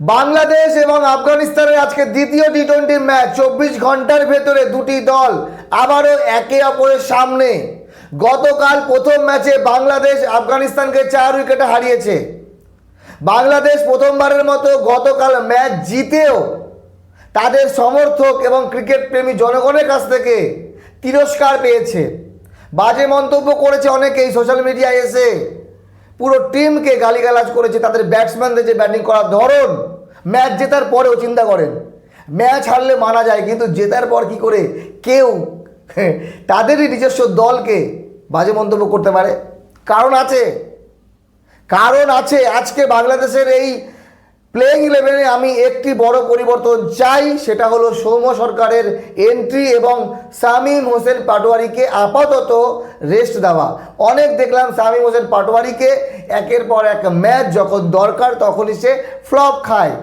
বাংলাদেশ এবং আফগানিস্তানের আজকে দ্বিতীয় টি টোয়েন্টি ম্যাচ চব্বিশ ঘণ্টার ভেতরে দুটি দল আবারও একে অপরের সামনে। গতকাল প্রথম ম্যাচে বাংলাদেশ আফগানিস্তানকে চার উইকেটে হারিয়েছে। বাংলাদেশ প্রথমবারের মতো গতকাল ম্যাচ জিতেও তাদের সমর্থক এবং ক্রিকেট প্রেমী জনগণের কাছ থেকে তিরস্কার পেয়েছে। বাজে মন্তব্য করেছে অনেকেই সোশ্যাল মিডিয়ায় এসে। পুরো টিমকে গালিগালাজ করেছে তাদের ব্যাটসম্যানদের যে ব্যাটিং করার ধরন। ম্যাচ জেতার পরেও চিন্তা করেন। ম্যাচ হারলে মানা যায়, কিন্তু জেতার পর কি করে কেউ তাদেরই নিজস্ব দলকে বাজে মন্তব্য করতে পারে? কারণ আছে। কারণ আছে, আজকে বাংলাদেশের এই প্লেইং ইলেভেনে আমি একটি বড় পরিবর্তন চাই, সেটা হলো সৌম্য সরকারের এন্ট্রি এবং সামিম হোসেন পাটোয়ারিকে আপাতত রেস্ট দেওয়া। অনেক দেখলাম সামিম হোসেন পাটোয়ারিকে একের পর এক ম্যাচ যখন দরকার তখনই সে ফ্লপ খায়।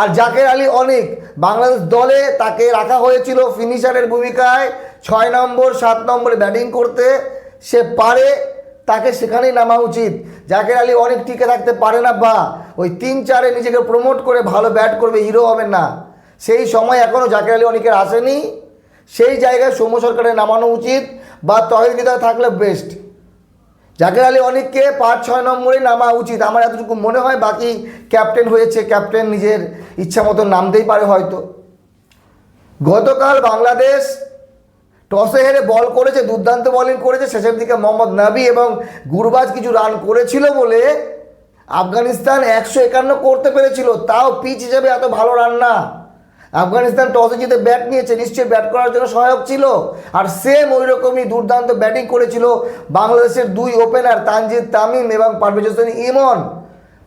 আর জাকের আলী অনেক, বাংলাদেশ দলে তাকে রাখা হয়েছিল ফিনিশারের ভূমিকায়, ছয় নম্বর, সাত নম্বরে ব্যাটিং করতে সে পারে। তাকে সেখানেই নামা উচিত। জাকের আলী অনেক টিকে থাকতে পারে না, বা ওই তিন চারে নিজেকে প্রমোট করে ভালো ব্যাট করবে হিরো হবেন না। সেই সময় এখনও জাকের আলী অনেকের আসেনি। সেই জায়গায় সৌম্য সরকারের নামানো উচিত, বা তহিদ হৃদয় থাকলে বেস্ট জাকের আলী অনেককে পাঁচ, ছয় নম্বরে নামা উচিত। আমার এতটুকু মনে হয়, বাকি ক্যাপ্টেন হয়েছে ক্যাপ্টেন নিজের ইচ্ছা মতো নামতেই পারে হয়তো। গতকাল বাংলাদেশ টসে হেরে বল করেছে, দুর্দান্ত বোলিং করেছে, শেষের দিকে মোহাম্মদ নাবি এবং গুরবাজ কিছু রান করেছিল বলে আফগানিস্তান একশো একান্ন করতে পেরেছিল, তাও পিচ হিসেবে এত ভালো রান না। আফগানিস্তান টসে জিতে ব্যাট নিয়েছে, নিশ্চয়ই ব্যাট করার জন্য সহায়ক ছিল। আর সেম ওই রকমই দুর্দান্ত ব্যাটিং করেছিল বাংলাদেশের দুই ওপেনার তানজিদ তামিম এবং পারভেজ হোসেন ইমন।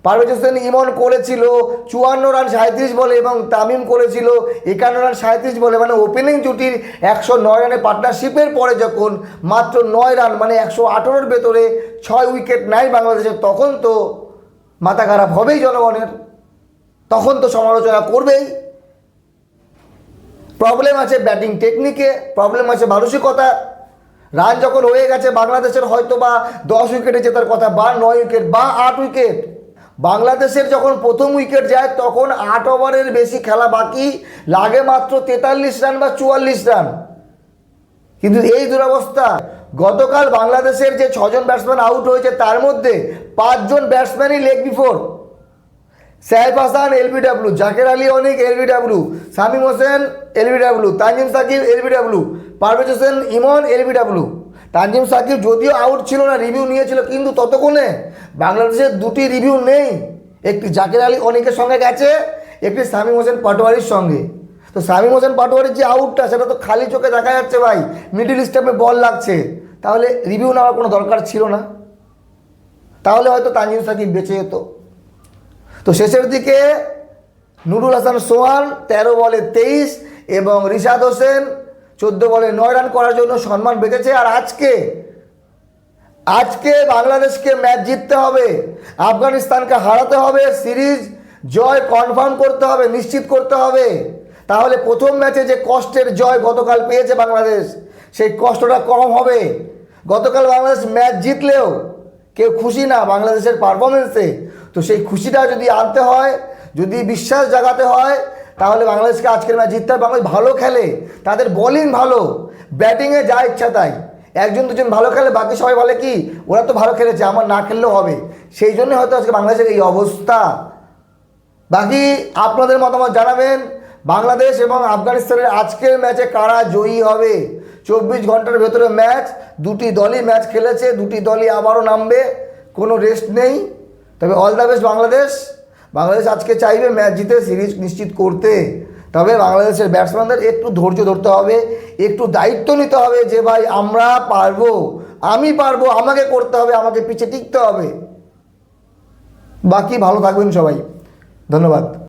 পারভেজ হোসেন ইমন করেছিল চুয়ান্ন রান সাঁত্রিশ বলে এবং তামিম করেছিল একান্ন রান সাঁত্রিশ বলে। মানে ওপেনিং জুটির একশো নয় রানের পার্টনারশিপের পরে যখন মাত্র নয় রান মানে একশো আঠেরোর ভেতরে ছয় উইকেট নেয় বাংলাদেশের, তখন তো মাথা খারাপ হবেই জনগণের। তখন তো সমালোচনা করবেই। প্রবলেম আছে ব্যাটিং টেকনিকে প্রবলেম আছে মানসিকতা। রান যখন হয়ে গেছে বাংলাদেশের হয়তো বা দশ উইকেটে জেতার কথা, বা নয় উইকেট বা আট উইকেট বাংলাদেশের যখন প্রথম উইকেট যায়, তখন আট ওভারের বেশি খেলা বাকি। লাগে মাত্র তেতাল্লিশ রান বা চুয়াল্লিশ রান। কিন্তু এই দুরবস্থা, গতকাল বাংলাদেশের যে ছজন ব্যাটসম্যান আউট হয়েছে, তার মধ্যে পাঁচজন ব্যাটসম্যানই leg before Saheb Hasan LBW Jaker Ali Anik LBW Shamim Hossain LBW Tanzim Sakib LBW Parvez Hossain, Emon LBW Tanzim Sakib যদিও আউট ছিল না রিভিউ নিয়েছিল, কিন্তু ততক্ষণে বাংলাদেশের দুটি রিভিউ নেই। একটি জাকির আলী অনেকের সঙ্গে গেছে, একটি শামীম হোসেন পাটোয়ারির সঙ্গে। তো শামীম হোসেন পাটোয়ারির যে আউটটা সেটা তো খালি চোখে দেখা যাচ্ছে ভাই। মিডিল স্টাম্পে বল লাগছে। তাহলে রিভিউ নেওয়ার কোনো দরকার ছিল না। তাহলে হয়তো তানজিম সাকিব বেঁচে যেত। তো শেষের দিকে নুরুল হাসান সোহান তেরো বলে তেইশ এবং রিশাদ হোসেন চোদ্দ বলে নয় রান করার জন্য সম্মান বেঁচেছে আর আজকে আজকে বাংলাদেশকে ম্যাচ জিততে হবে, আফগানিস্তানকে হারাতে হবে, সিরিজ জয় কনফার্ম করতে হবে, নিশ্চিত করতে হবে। তাহলে প্রথম ম্যাচে যে কষ্টের জয় গতকাল পেয়েছে বাংলাদেশ, সেই কষ্টটা কম হবে। গতকাল বাংলাদেশ ম্যাচ জিতলেও কেউ খুশি না বাংলাদেশের পারফরমেন্সে তো সেই খুশিটা যদি আনতে হয়, যদি বিশ্বাস জাগাতে হয় তাহলে বাংলাদেশকে আজকের ম্যাচ জিততে হবে। বাংলাদেশ ভালো খেলে, তাদের বোলিং ভালো ব্যাটিংয়ে যা ইচ্ছা তাই। একজন দুজন ভালো খেলে, বাকি সবাই বলে কি, ওরা তো ভালো খেলেছে, আমার না খেললেও হবে। সেই জন্য হয়তো আজকে বাংলাদেশের এই অবস্থা। বাকি আপনাদের মতামত জানাবেন। বাংলাদেশ এবং আফগানিস্তানের আজকের ম্যাচে কারা জয়ী হবে? চব্বিশ ঘণ্টার ভেতরে ম্যাচ, দুটি দলই ম্যাচ খেলেছে, দুটি দলই আবারও নামবে, কোনো রেস্ট নেই। তবে all the best Bangladesh. Bangladesh আজকে চাইবে ম্যাচ জিতে, সিরিজ নিশ্চিত করতে। তবে বাংলাদেশের ব্যাটসম্যানদের একটু ধৈর্য ধরতে হবে, একটু দায়িত্ব নিতে হবে যে, ভাই, আমরা পারব, আমি পারব, আমাকে করতে হবে, আমাকে পিছিয়ে টিকতে হবে। বাকি ভালো থাকবেন সবাই। ধন্যবাদ।